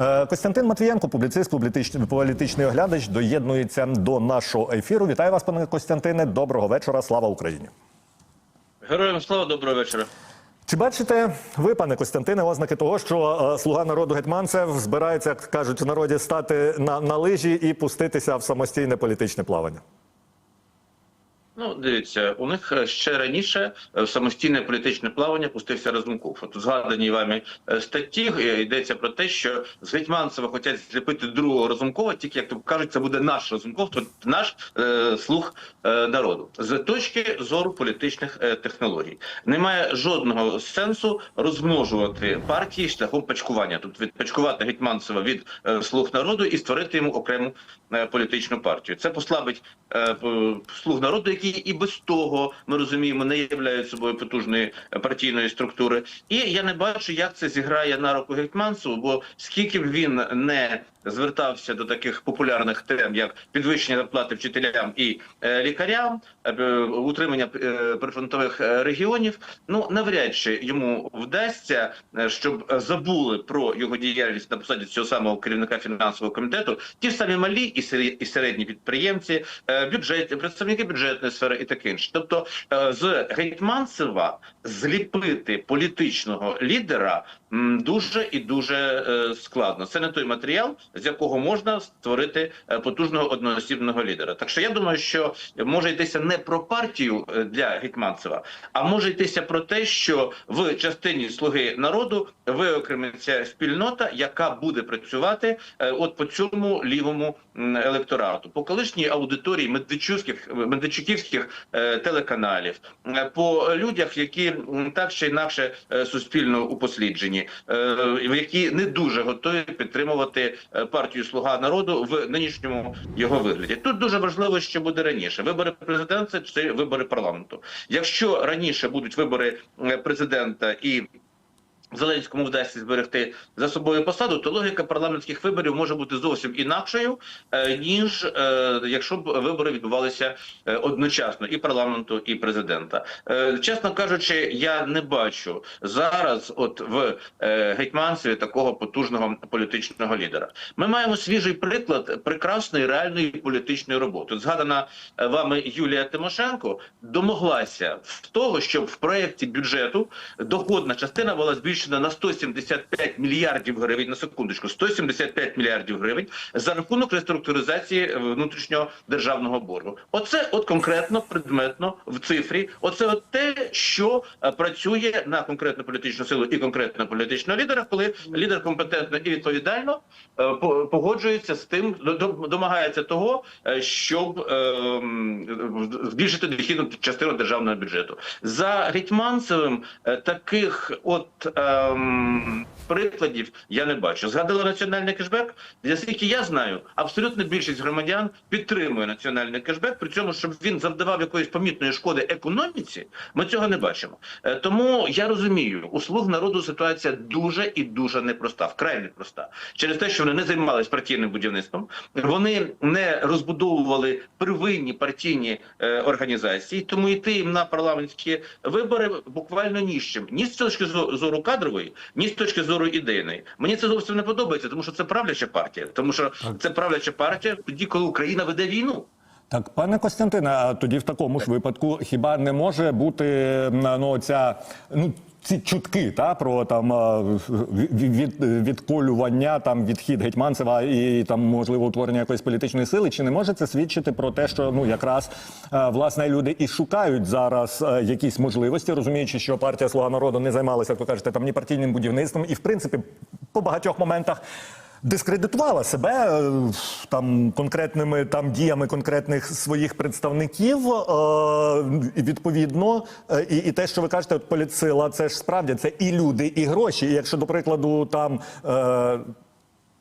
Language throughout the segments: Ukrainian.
Е, Костянтин Матвієнко, публіцист, публітичний політичний оглядач, доєднується до нашого ефіру. Вітаю вас, пане Костянтине. Доброго вечора. Слава Україні. Героям слава, доброго вечора. Чи бачите ви, пане Костянтине, ознаки того, що е, слуга народу Гетманцев збирається, як кажуть в народі, стати на, на лижі і пуститися в самостійне політичне плавання? Ну, дивіться, у них е, ще раніше е, в самостійне політичне плавання пустився Разумков. От у згаданій вами е, статті йдеться про те, що з Гетьманцева хочуть зліпити другого Разумкова, тільки як то кажуть, це буде наш Разумков, тобто наш е, слуг е, народу. З точки зору політичних е, технологій немає жодного сенсу розмножувати партії шляхом пачкування. Тобто відпачкувати Гетьманцева від е, слуг народу і створити йому окрему е, політичну партію. Це послабить е, слуг народу, які і без того ми розуміємо, не являють собою потужної е, партійної структури. І я не бачу, як це зіграє на руку Гетьманцеву, бо скільки б він не звертався до таких популярних тем, як підвищення зарплати вчителям і е, лікарям, е, утримання прифронтових регіонів. Ну навряд чи йому вдасться, щоб забули про його діяльність на посаді цього самого керівника фінансового комітету. Ті самі малі і середні підприємці, бюджет, представники бюджетної сфери і таке інше. Тобто е, з Гетьманцева зліпити політичного лідера дуже і дуже е, складно. Це не той матеріал, з якого можна створити е, потужного одноосібного лідера. Так що я думаю, що може йтися не про партію е, для Гетьманцева, а може йтися про те, що в частині слуги народу виокремиться спільнота, яка буде працювати от по цьому лівому електорату, по колишній аудиторії медведчуківських е, телеканалів, по людях, які так чи інакше суспільно упосліджені, е, які не дуже готові підтримувати е, партію Слуга народу в нинішньому його вигляді. Тут дуже важливо, що буде раніше: вибори президента чи вибори парламенту. Якщо раніше будуть вибори е, президента і Зеленському вдасться зберегти за собою посаду, то логіка парламентських виборів може бути зовсім інакшою, е, ніж е, якщо б вибори відбувалися е, одночасно і парламенту, і президента. Чесно кажучи, я не бачу зараз, от в гетьманцеві такого потужного політичного лідера. Ми маємо свіжий приклад прекрасної реальної політичної роботи. Згадана вами Юлія Тимошенко домоглася в того, щоб в проєкті бюджету доходна частина була збільшена на 175 мільярдів гривень на секундочку, 175 мільярдів гривень за рахунок реструктуризації внутрішнього державного боргу. Оце от конкретно предметно в цифрі. Оце от те, що е, працює на конкретну політичну силу і конкретного політичного лідера, коли лідер компетентно і відповідально е, по- погоджується з тим, до- до- домагається того, е, щоб е, збільшити дохідну частину державного бюджету. За Гетьманцевим таких от ем, прикладів я не бачу. Згадали національний кешбек. Наскільки я знаю, абсолютно більшість громадян підтримує національний кешбек. При цьому, щоб він завдавав якоїсь помітної шкоди економіці, ми цього не бачимо. Е, Тому я розумію, у слуг народу ситуація дуже і дуже непроста, вкрай непроста. Через те, що вони не займалися партійним будівництвом, вони не розбудовували первинні партійні е, організації, тому йти їм на парламентські вибори буквально ні з чим. Ні з точки зо- зору кадрової, ні з точки зору ідейної. Мені це зовсім не подобається, тому що це правляча партія, тому що це правляча партія тоді, коли Україна веде війну. Так, пане Костянтине, а тоді в такому ж випадку хіба не може бути ну ця ну. Ці чутки та про там від, від, відколювання, там відхід Гетьманцева і там можливо утворення якоїсь політичної сили, чи не може це свідчити про те, що ну якраз власне люди і шукають зараз якісь можливості, розуміючи, що партія Слуга народу не займалася, як ви кажете, там ні партійним будівництвом, і в принципі по багатьох моментах дискредитувала себе е, там конкретними там діями конкретних своїх представників. Е, відповідно, е, і, і те, що ви кажете, от політсила, це ж справді це і люди, і гроші. І якщо, до прикладу, там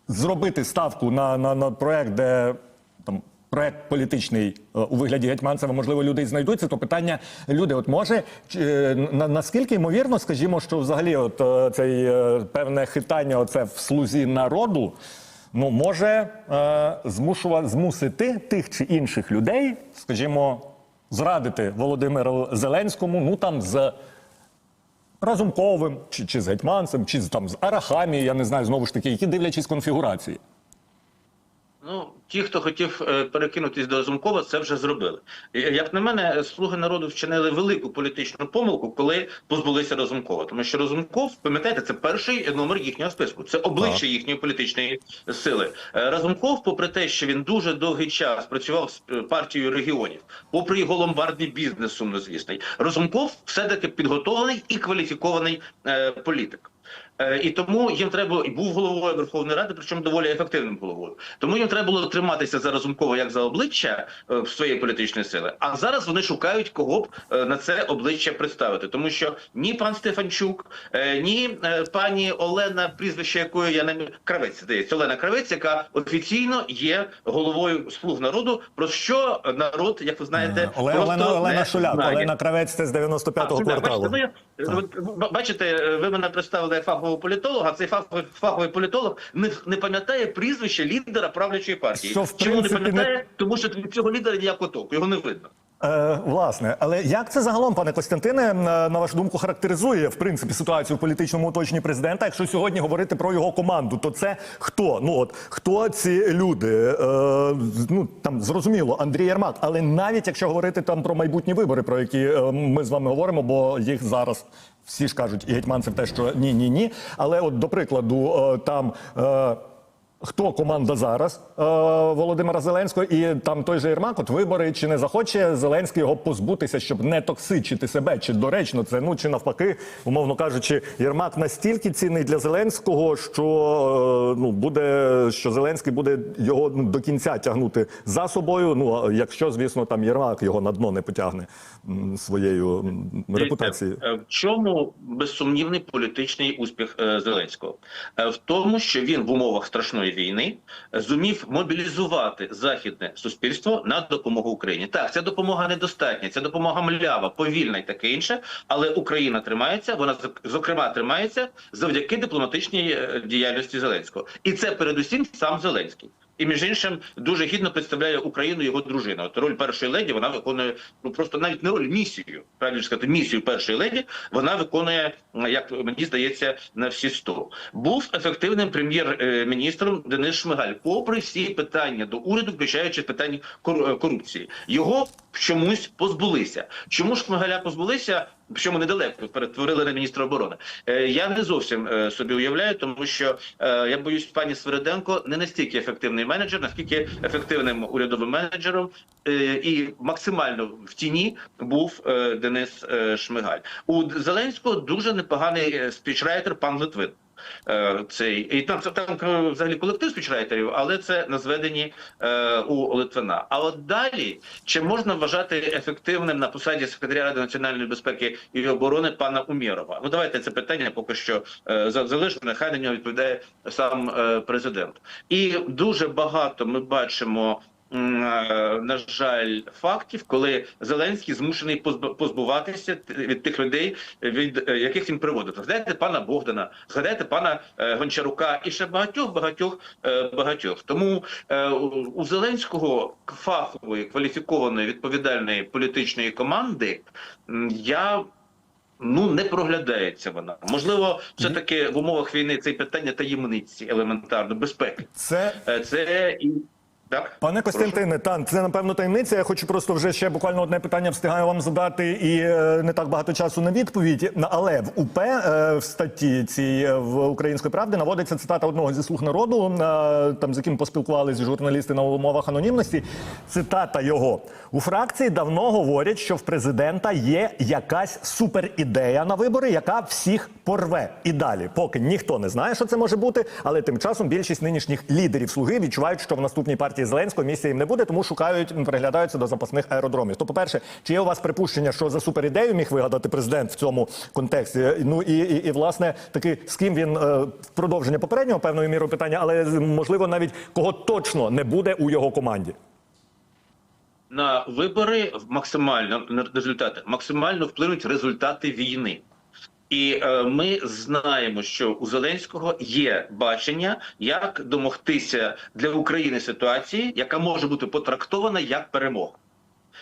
зробити ставку на, на, на проект, де там. Проект політичний е, у вигляді Гетьманцева, можливо, люди й знайдуться. То питання люди, от може е, на, наскільки ймовірно, скажімо, що взагалі, от е, цей певне хитання, оце в слузі народу, ну може е, змушува, змусити тих чи інших людей, скажімо, зрадити Володимиру Зеленському, ну там з Разумковим, чи, чи з Гетьманцем, чи з, там з Арахамі, я не знаю, знову ж таки, які дивлячись конфігурації. Ну, ті, хто хотів е, перекинутись до Разумкова, це вже зробили. Як на мене, слуги народу вчинили велику політичну помилку, коли позбулися Разумкова. Тому що Разумков, пам'ятаєте, це перший номер їхнього списку. Це обличчя Так. їхньої політичної сили. Е, Разумков, попри те, що він дуже довгий час працював з е, партією регіонів, попри його ломбардний бізнес сумнозвісний, Разумков все-таки підготовлений і кваліфікований е, політик. Е, І тому їм треба і був головою Верховної Ради, причому доволі ефективним головою. Тому їм треба було триматися за Разумкова як за обличчя е, своєї політичної сили. А зараз вони шукають кого б е, на це обличчя представити, тому що ні пан Стефанчук, ні пані Олена, прізвище якої я не Кравець здається, Олена Кравець, яка офіційно є головою слуг народу. Про що народ, як ви знаєте, Олена, просто Олена, Олена не Шуляк, знає. Олена Кравець це з 95-го А, кварталу. Бачите, ну, бачите, ви мене представили як фахового політолога, а цей фаховий, фаховий політолог не, не пам'ятає прізвище лідера правлячої партії. Що, в Чому не пам'ятає? Не... Тому що від цього лідера ніякого толку, його не видно. Е, власне, але як це загалом, пане Костянтине, е, на вашу думку, характеризує в принципі ситуацію в політичному оточенні президента? Якщо сьогодні говорити про його команду, то це хто? Ну от хто ці люди? Е, ну там зрозуміло, Андрій Єрмак. Але навіть якщо говорити там про майбутні вибори, про які е, ми з вами говоримо, бо їх зараз всі ж кажуть, і гетьманцев те, що ні, ні, ні. Але от до прикладу, е, там. Хто команда зараз е, Володимира Зеленського, і там той же Єрмак, от вибори, чи не захоче Зеленський його позбутися, щоб не токсичити себе, чи доречно це, ну чи навпаки, умовно кажучи, Єрмак настільки цінний для Зеленського, що е, ну буде що Зеленський буде його ну, до кінця тягнути за собою. Ну а якщо, звісно, там Єрмак його на дно не потягне м, своєю м, репутацією. Е, В чому безсумнівний політичний успіх е, Зеленського? Е, В тому, що він в умовах страшної війни зумів мобілізувати західне суспільство на допомогу Україні. Так, ця допомога недостатня, ця допомога млява, повільна і таке інше, але Україна тримається. Вона зок- зокрема тримається завдяки дипломатичній е, діяльності Зеленського, і це передусім сам Зеленський. І між іншим дуже гідно представляє Україну його дружина. От роль першої леді вона виконує ну просто навіть не роль місію, правильно сказати, місію першої леді. Вона виконує, як мені здається, на всі сто Був ефективним прем'єр-міністром Денис Шмигаль, попри всі питання до уряду, включаючи питання е, корупції. Його чомусь позбулися. Чому ж Шмигаля позбулися? Причому недалеко перетворили на міністра оборони. Е, я не зовсім е, собі уявляю, тому що е, я боюсь, пані Свериденко не настільки ефективний менеджер, наскільки ефективним урядовим менеджером е, і максимально в тіні був е, Денис е, Шмигаль. У Зеленського дуже непоганий е, спічрайтер пан Литвин. Е, Цей і там там е, взагалі колектив спічрайтерів, але це на зведенні е, у Литвина. А от далі чи можна вважати ефективним на посаді секретаря Ради національної безпеки і оборони пана Умєрова? Ну давайте це питання поки що е, за- залишимо. Нехай на нього відповідає сам е, президент. І дуже багато ми бачимо. Е, На жаль, фактів, коли Зеленський змушений позбуватися від тих людей, від е, яких він приводив. Згадайте пана Богдана, згадайте пана е, Гончарука і ще багатьох, багатьох, багатьох. Тому у Зеленського фахової, кваліфікованої, відповідальної політичної команди я. Ну не проглядається вона. Можливо, все таки в умовах війни це питання таємниці елементарно безпеки. Це Це і так, Пане Костянтине, та це напевно таємниця. Я хочу просто вже ще буквально одне питання встигаю вам задати, і е, не так багато часу на відповідь. Але в УП е, в статті цій е, в Української правди наводиться цитата одного зі слуг народу, е, там з яким поспілкувалися журналісти на умовах анонімності. Цитата його у фракції давно говорять, що в президента є якась суперідея на вибори, яка всіх порве. І далі, поки ніхто не знає, що це може бути, але тим часом більшість нинішніх лідерів слуги відчувають, що в наступній партії Зеленського місця їм не буде, тому шукають, приглядаються до запасних аеродромів. То, по-перше, чи є у вас припущення, що за суперідею міг вигадати президент в цьому контексті? Ну і, і, і власне таки з ким він е, в продовження попереднього певною мірою питання, але можливо навіть кого точно не буде у його команді. на вибори максимально на результати максимально вплинуть результати війни. І е, ми знаємо, що у Зеленського є бачення, як домогтися для України ситуації, яка може бути потрактована як перемога.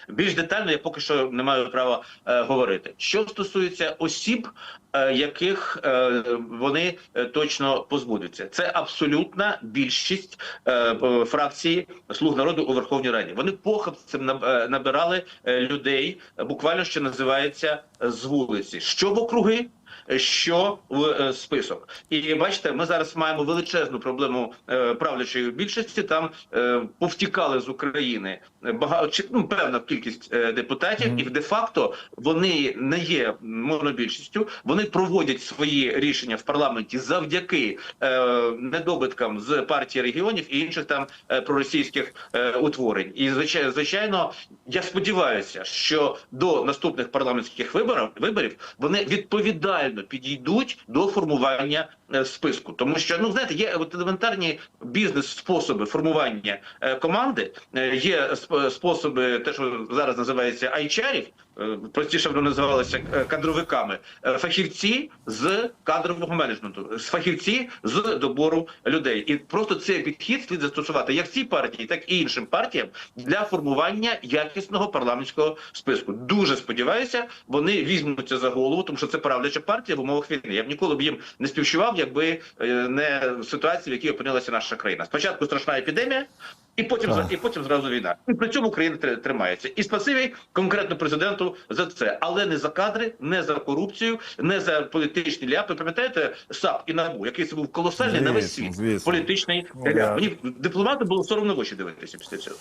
Більш детально я поки що не маю права е, говорити. Що стосується осіб, е, яких е, вони е, точно позбудуться, це абсолютна більшість е, е, фракції слуг народу у Верховній Раді. Вони похабцем е, набирали людей, буквально що називається з вулиці, що в округи. Що в е, список, і бачите, ми зараз маємо величезну проблему е, правлячої більшості. Там е, повтікали з України багато ну певна кількість депутатів, і де-факто вони не є монобільшістю. Вони проводять свої рішення в парламенті завдяки недобиткам з партії регіонів і інших там проросійських утворень. І звичайно, звичайно, я сподіваюся, що до наступних парламентських виборів виборів вони відповідально підійдуть до формування е, списку, тому що ну знаєте, є от елементарні бізнес-способи формування е, команди, е, є способи, те, що зараз називається айчарів. Простіше воно називалося кадровиками, фахівці з кадрового менеджменту, фахівці з добору людей, і просто цей підхід слід застосувати як цій партії, так і іншим партіям для формування якісного парламентського списку. Дуже сподіваюся, вони візьмуться за голову, тому що це правляча в умовах війни. Я б ніколи б їм не співчував, якби е, не ситуація, в якій опинилася наша країна. Спочатку страшна епідемія. І потім Так. і потім зразу війна. І при цьому Україна тримається. І спасибі конкретно президенту за це, але не за кадри, не за корупцію, не за політичні ляпи. Пам'ятаєте САП і НАБУ, який це був колосальний на весь світ звісно. політичний Ну, ляп. Мені дипломату було соромно в очі дивитися після цього.